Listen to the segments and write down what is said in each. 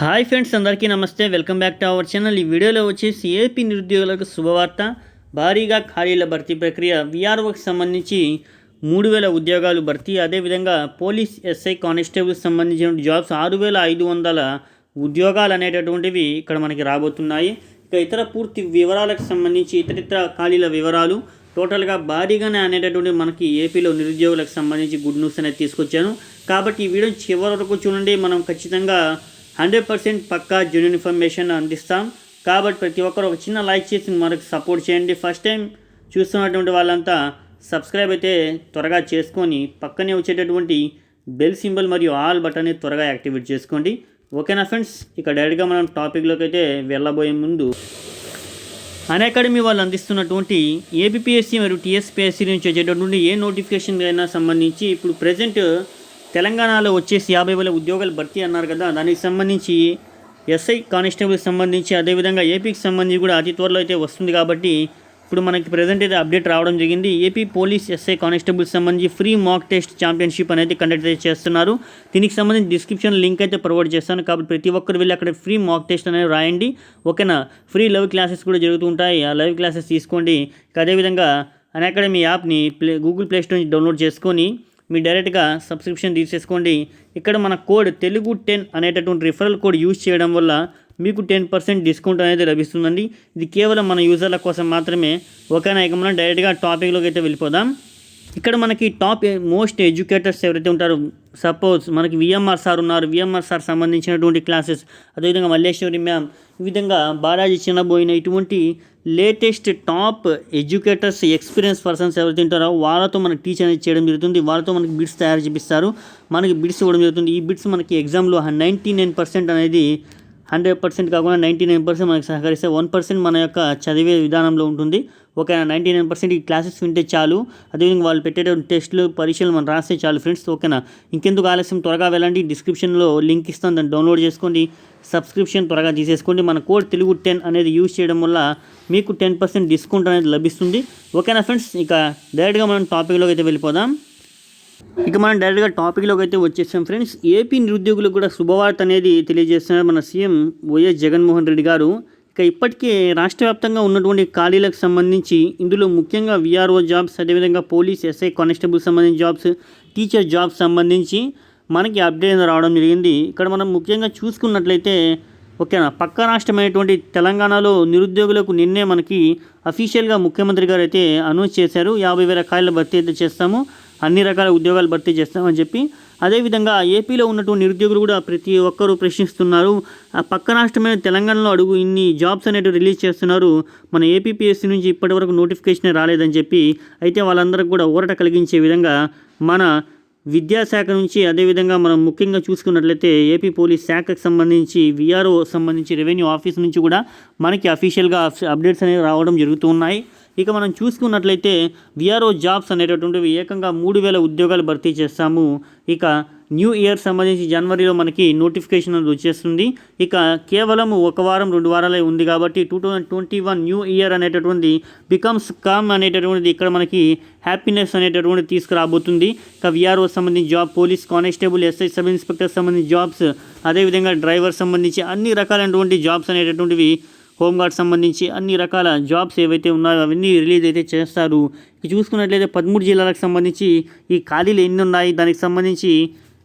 Hi friends అందరికీ నమస్తే. Welcome back to our channel. ఈ వీడియోలో వచ్చేసి ఏపీ నిరుద్యోగులకు శుభవార్త. భారీగా ఖాళీల భర్తీ ప్రక్రియ. విఆర్ఓకి సంబంధించి మూడు వేల ఉద్యోగాలు భర్తీ. అదేవిధంగా పోలీస్ ఎస్ఐ కానిస్టేబుల్కి సంబంధించిన జాబ్స్ ఆరు వేల ఐదు వందల ఉద్యోగాలు అనేటటువంటివి ఇక్కడ మనకి రాబోతున్నాయి. ఇక ఇతర పూర్తి వివరాలకు సంబంధించి ఇతరితర ఖాళీల వివరాలు టోటల్గా భారీగానే అనేటటువంటి మనకి ఏపీలో నిరుద్యోగులకు సంబంధించి గుడ్ న్యూస్ అనేది తీసుకొచ్చాను. కాబట్టి ఈ వీడియో చివరి వరకు చూడండి. మనం ఖచ్చితంగా హండ్రెడ్ పర్సెంట్ పక్కా జెన్యున్ ఇన్ఫర్మేషన్ అందిస్తాం. కాబట్టి ప్రతి ఒక్కరు ఒక చిన్న లైక్ చేసి మనకు సపోర్ట్ చేయండి. ఫస్ట్ టైం చూస్తున్నటువంటి వాళ్ళంతా సబ్స్క్రైబ్ అయితే త్వరగా చేసుకొని పక్కనే వచ్చేటటువంటి బెల్ సింబల్ మరియు ఆల్ బటన్ని త్వరగా యాక్టివేట్ చేసుకోండి. ఓకేనా ఫ్రెండ్స్ ఇక డైరెక్ట్గా మనం టాపిక్లోకి అయితే వెళ్ళబోయే ముందు అన్ అకాడమీ వాళ్ళు అందిస్తున్నటువంటి ఏబిపిఎస్సి మరియు టీఎస్పిఎస్సి నుంచి వచ్చేటటువంటి ఏ నోటిఫికేషన్ అయినా సంబంధించి ఇప్పుడు ప్రజెంట్ తెలంగాణలో వచ్చేసి యాభై వేల ఉద్యోగాలు భర్తీ అన్నారు కదా. దానికి సంబంధించి ఎస్ఐ కానిస్టేబుల్కి సంబంధించి అదేవిధంగా ఏపీకి సంబంధించి కూడా అతి త్వరలో అయితే వస్తుంది కాబట్టి ఇప్పుడు మనకి ప్రజెంట్ అయితే అప్డేట్ రావడం జరిగింది. ఏపీ పోలీస్ ఎస్ఐ కానిస్టేబుల్కి సంబంధించి ఫ్రీ మాక్ టెస్ట్ ఛాంపియన్షిప్ అనేది కండక్ట్ అయితే చేస్తున్నారు. దీనికి సంబంధించి డిస్క్రిప్షన్ లింక్ అయితే ప్రొవైడ్ చేస్తాను. కాబట్టి ప్రతి ఒక్కరు వెళ్ళి అక్కడ ఫ్రీ మాక్ టెస్ట్ అనేది రాయండి. ఓకేనా? ఫ్రీ లైవ్ క్లాసెస్ కూడా జరుగుతూ ఉంటాయి. ఆ లైవ్ క్లాసెస్ తీసుకోండి. అదేవిధంగా అన్ అకాడమీ యాప్ని ప్లే గూగుల్ ప్లే స్టోర్ నుంచి డౌన్లోడ్ చేసుకొని మీరు డైరెక్ట్గా సబ్స్క్రిప్షన్ తీసేసుకోండి. ఇక్కడ మన కోడ్ తెలుగు టెన్ అనేటటువంటి రిఫరల్ కోడ్ యూజ్ చేయడం వల్ల మీకు టెన్ పర్సెంట్ డిస్కౌంట్ అనేది లభిస్తుందండి. ఇది కేవలం మన యూజర్ల కోసం మాత్రమే. ఓకేనా ఇక మనం డైరెక్ట్గా టాపిక్లోకి అయితే వెళ్ళిపోదాం. ఇక్కడ మనకి టాప్ మోస్ట్ ఎడ్యుకేటర్స్ ఎవరైతే ఉంటారో సపోజ్ మనకి విఎంఆర్ సార్ ఉన్నారు. విఎంఆర్ సార్ సంబంధించినటువంటి క్లాసెస్ అదేవిధంగా మల్లేశ్వరి మ్యామ్ ఈ విధంగా బాలాజీ చిన్నబోయిన ఇటువంటి latest top educators experience persons ఎవరైతే ఉంటారో వాళ్ళతో మనకి టీచ్ అనేది చేయడం జరుగుతుంది. వాళ్ళతో మనకి బిడ్స్ తయారు చేపిస్తారు. మనకి బిడ్స్ ఇవ్వడం జరుగుతుంది. ఈ బిడ్స్ మనకి ఎగ్జామ్లో నైంటీ నైన్ పర్సెంట్ అనేది హండ్రెడ్ పర్సెంట్ కాకుండా నైంటీ నైన్ పర్సెంట్ మనకి సహకరిస్తే వన్ పర్సెంట్ మన యొక్క చదివే విధానంలో ఉంటుంది. ఒక నైంటీ నైన్ పర్సెంట్ ఈ క్లాసెస్ వింటే చాలు. అదేవిధంగా వాళ్ళు పెట్టేటువంటి టెస్టులు పరీక్షలు మనం రాస్తే చాలు ఫ్రెండ్స్. ఓకేనా? ఇంకెందుకు ఆలస్యం? త్వరగా వెళ్ళండి. డిస్క్రిప్షన్లో లింక్ ఇస్తాను. దాన్ని డౌన్లోడ్ చేసుకోండి. సబ్స్క్రిప్షన్ త్వరగా తీసేసుకోండి. మన కోడ్ తెలుగు టెన్ అనేది యూజ్ చేయడం వల్ల మీకు టెన్ పర్సెంట్ డిస్కౌంట్ అనేది లభిస్తుంది. ఓకేనా ఫ్రెండ్స్? ఇక డైరెక్ట్గా మనం టాపిక్లోకి అయితే వెళ్ళిపోదాం. ఇక మనం డైరెక్ట్గా టాపిక్లోకి అయితే వచ్చేసాం ఫ్రెండ్స్. ఏపీ నిరుద్యోగులకు కూడా శుభవార్త అనేది తెలియజేస్తున్నారు మన సీఎం వైఎస్ జగన్మోహన్ రెడ్డి గారు. ఇక ఇప్పటికే రాష్ట్ర వ్యాప్తంగా ఉన్నటువంటి ఖాళీలకు సంబంధించి ఇందులో ముఖ్యంగా విఆర్ఓ జాబ్స్ అదేవిధంగా పోలీస్ ఎస్ఐ కానిస్టేబుల్ సంబంధించిన జాబ్స్ టీచర్ జాబ్స్ సంబంధించి మనకి అప్డేట్ రావడం జరిగింది. ఇక్కడ మనం ముఖ్యంగా చూసుకున్నట్లయితే ఓకేనా పక్క రాష్ట్రమైనటువంటి తెలంగాణలో నిరుద్యోగులకు నిన్నే మనకి అఫీషియల్గా ముఖ్యమంత్రి గారు అయితే అనౌన్స్ చేశారు. యాభై వేల ఖాళీల భర్తీ అయితే చేస్తాము అన్ని రకాల ఉద్యోగాలు భర్తీ చేస్తామని చెప్పి అదేవిధంగా ఏపీలో ఉన్నటువంటి నిరుద్యోగులు కూడా ప్రతి ఒక్కరూ ప్రశ్నిస్తున్నారు. ఆ పక్క రాష్ట్రమైన తెలంగాణలో అడుగు ఇన్ని జాబ్స్ అనేవి రిలీజ్ చేస్తున్నారు. మన ఏపీపీఎస్సీ నుంచి ఇప్పటివరకు నోటిఫికేషన్ రాలేదని చెప్పి అయితే వాళ్ళందరికీ కూడా ఊరట కలిగించే విధంగా మన విద్యాశాఖ నుంచి అదేవిధంగా మనం ముఖ్యంగా చూసుకున్నట్లయితే ఏపీ పోలీస్ శాఖకు సంబంధించి విఆర్ఓ సంబంధించి రెవెన్యూ ఆఫీస్ నుంచి కూడా మనకి అఫీషియల్గా అప్డేట్స్ అనేవి రావడం జరుగుతూ ఉన్నాయి. ఇక మనం చూసుకున్నట్లయితే విఆర్ఓ జాబ్స్ అనేటటువంటివి ఏకంగా మూడు వేల ఉద్యోగాలు భర్తీ చేస్తాము. ఇక న్యూ ఇయర్ సంబంధించి జనవరిలో మనకి నోటిఫికేషన్ అనేది వచ్చేస్తుంది. ఇక కేవలం ఒక వారం రెండు వారాలే ఉంది కాబట్టి two thousand twenty one new year అనేటటువంటి బికమ్స్ కామ్ అనేటటువంటిది ఇక్కడ మనకి హ్యాపీనెస్ అనేటటువంటి తీసుకురాబోతుంది. ఇక విఆర్ఓ సంబంధించి job police constable SI sub inspector సంబంధించి జాబ్స్ అదేవిధంగా డ్రైవర్ సంబంధించి అన్ని రకాలైనటువంటి జాబ్స్ అనేటటువంటివి హోంగార్డ్ సంబంధించి అన్ని రకాల జాబ్స్ ఏవైతే ఉన్నాయో అవన్నీ రిలీజ్ అయితే చేస్తారు. చూసుకున్నట్లయితే పదమూడు జిల్లాలకు సంబంధించి ఈ ఖాళీలు ఎన్ని ఉన్నాయి? దానికి సంబంధించి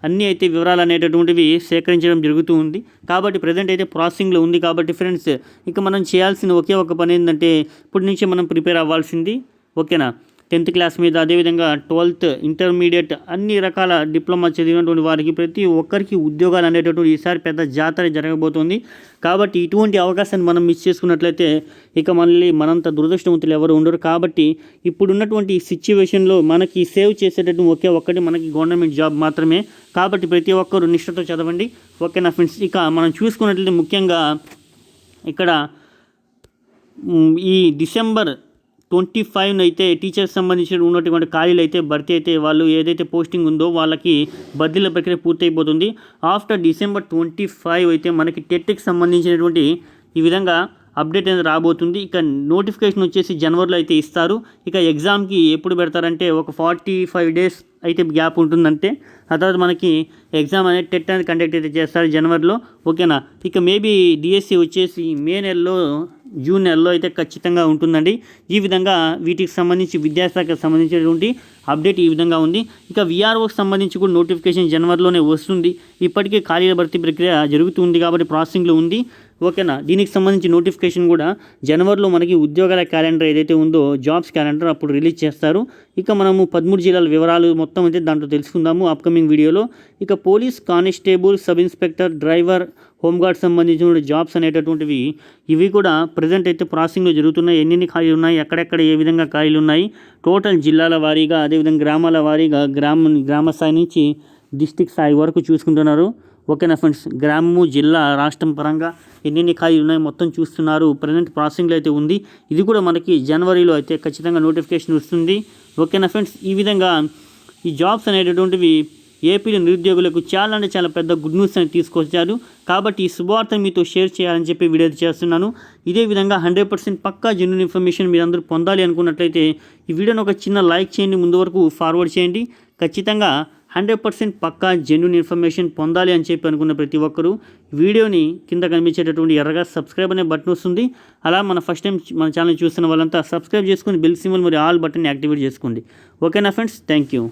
అన్నీ అయితే వివరాలు అనేటటువంటివి సేకరించడం జరుగుతూ ఉంది. కాబట్టి ప్రజెంట్ అయితే ప్రాసెసింగ్లో ఉంది కాబట్టి ఫ్రెండ్స్ ఇక మనం చేయాల్సిన ఒకే ఒక పని ఏంటంటే ఇప్పటి నుంచి మనం ప్రిపేర్ అవ్వాల్సింది. ఓకేనా? టెన్త్ క్లాస్ మీద అదేవిధంగా ట్వెల్త్ ఇంటర్మీడియట్ అన్ని రకాల డిప్లొమా చదివినటువంటి వారికి ప్రతి ఒక్కరికి ఉద్యోగాలు అనేటటువంటి ఈసారి పెద్ద జాతర జరగబోతోంది. కాబట్టి ఇటువంటి అవకాశాన్ని మనం మిస్ చేసుకున్నట్లయితే ఇక మళ్ళీ మనంత దురదృష్టవంతులు ఎవరు ఉండరు. కాబట్టి ఇప్పుడున్నటువంటి సిచ్యువేషన్లో మనకి సేవ్ చేసేటటువంటి ఒకే ఒక్కటి మనకి గవర్నమెంట్ జాబ్ మాత్రమే. కాబట్టి ప్రతి ఒక్కరు నిష్ఠతో చదవండి. ఓకేనా ఫ్రెండ్స్ ఇక మనం చూసుకున్నట్లయితే ముఖ్యంగా ఇక్కడ ఈ డిసెంబర్ ట్వంటీ ఫైవ్ అయితే టీచర్స్ సంబంధించిన ఉన్నటువంటి ఖాళీలు అయితే భర్తీ అయితే వాళ్ళు ఏదైతే పోస్టింగ్ ఉందో వాళ్ళకి బదిలీల ప్రక్రియ పూర్తయిపోతుంది. ఆఫ్టర్ డిసెంబర్ ట్వంటీ ఫైవ్ అయితే మనకి టెట్కి సంబంధించినటువంటి ఈ విధంగా అప్డేట్ అనేది రాబోతుంది. ఇక నోటిఫికేషన్ వచ్చేసి జనవరిలో అయితే ఇస్తారు. ఇక ఎగ్జామ్కి ఎప్పుడు పెడతారంటే ఒక ఫార్టీ ఫైవ్ డేస్ అయితే గ్యాప్ ఉంటుందంటే ఆ తర్వాత మనకి ఎగ్జామ్ అనేది టెట్ అనేది కండక్ట్ అయితే చేస్తారు జనవరిలో. ఓకేనా ఇక మేబీ డిఎస్సి వచ్చేసి మే నెలలో జూన్ నెలలో అయితే ఖచ్చితంగా ఉంటుందండి. ఈ విధంగా వీటికి సంబంధించి విద్యాశాఖకు సంబంధించినటువంటి అప్డేట్ ఈ విధంగా ఉంది. ఇక విఆర్ఓకి సంబంధించి కూడా నోటిఫికేషన్ జనవరిలోనే వస్తుంది. ఇప్పటికే ఖాళీల భర్తీ ప్రక్రియ జరుగుతుంది కాబట్టి ప్రాసెసింగ్లో ఉంది. ఓకేనా? దీనికి సంబంధించి నోటిఫికేషన్ కూడా జనవరిలో మనకి ఉద్యోగాల క్యాలెండర్ ఏదైతే ఉందో జాబ్స్ క్యాలెండర్ అప్పుడు రిలీజ్ చేస్తారు. ఇక మనము పదమూడు జిల్లాల వివరాలు మొత్తం అయితే దాంట్లో తెలుసుకుందాము అప్కమింగ్ వీడియోలో. ఇక police constable sub inspector driver home guard సంబంధించిన జాబ్స్ అనేటటువంటివి ఇవి కూడా ప్రజెంట్ అయితే ప్రాసెసింగ్లో జరుగుతున్నాయి. ఎన్ని ఖాళీలు ఉన్నాయి ఎక్కడెక్కడ ఏ విధంగా ఖాళీలు ఉన్నాయి టోటల్ జిల్లాల వారీగా అదేవిధంగా గ్రామాల వారీగా గ్రామ గ్రామ స్థాయి నుంచి డిస్టిక్ స్థాయి వరకు చూసుకుంటున్నారు. ఓకేనా ఫ్రెండ్స్? గ్రామము జిల్లా రాష్ట్రం పరంగా ఎన్నెన్ని ఖాళీలు ఉన్నాయి మొత్తం చూస్తున్నారు. ప్రజెంట్ ప్రాసెసింగ్లో అయితే ఉంది. ఇది కూడా మనకి జనవరిలో అయితే ఖచ్చితంగా నోటిఫికేషన్ వస్తుంది. ఓకేనా ఫ్రెండ్స్? ఈ విధంగా ఈ జాబ్స్ అనేటటువంటివి ఏపీలో నిరుద్యోగులకు చాలా అంటే చాలా పెద్ద గుడ్ న్యూస్ అని తీసుకొచ్చారు. కాబట్టి ఈ శుభవార్తను మీతో షేర్ చేయాలని చెప్పి వీడియో చేస్తున్నాను. ఇదే విధంగా హండ్రెడ్ పర్సెంట్ పక్కా జెన్యున్ ఇన్ఫర్మేషన్ మీరు అందరూ పొందాలి అనుకున్నట్లయితే ఈ వీడియోని ఒక చిన్న లైక్ చేయండి. ముందు వరకు ఫార్వర్డ్ చేయండి. ఖచ్చితంగా హండ్రెడ్ పర్సెంట్ పక్కా జెన్యున్ ఇన్ఫర్మేషన్ పొందాలి అని చెప్పి అనుకున్న ప్రతి ఒక్కరూ వీడియోని కింద కనిపించేటటువంటి ఎర్రగా సబ్స్క్రైబ్ అనే బటన్ వస్తుంది. అలా మన ఫస్ట్ టైం మన ఛానల్ చూస్తున్న వాళ్ళంతా సబ్స్క్రైబ్ చేసుకుని బెల్ సింబల్ మరియు ఆల్ బటన్ యాక్టివేట్ చేసుకోండి. ఓకేనా ఫ్రెండ్స్ థ్యాంక్ యూ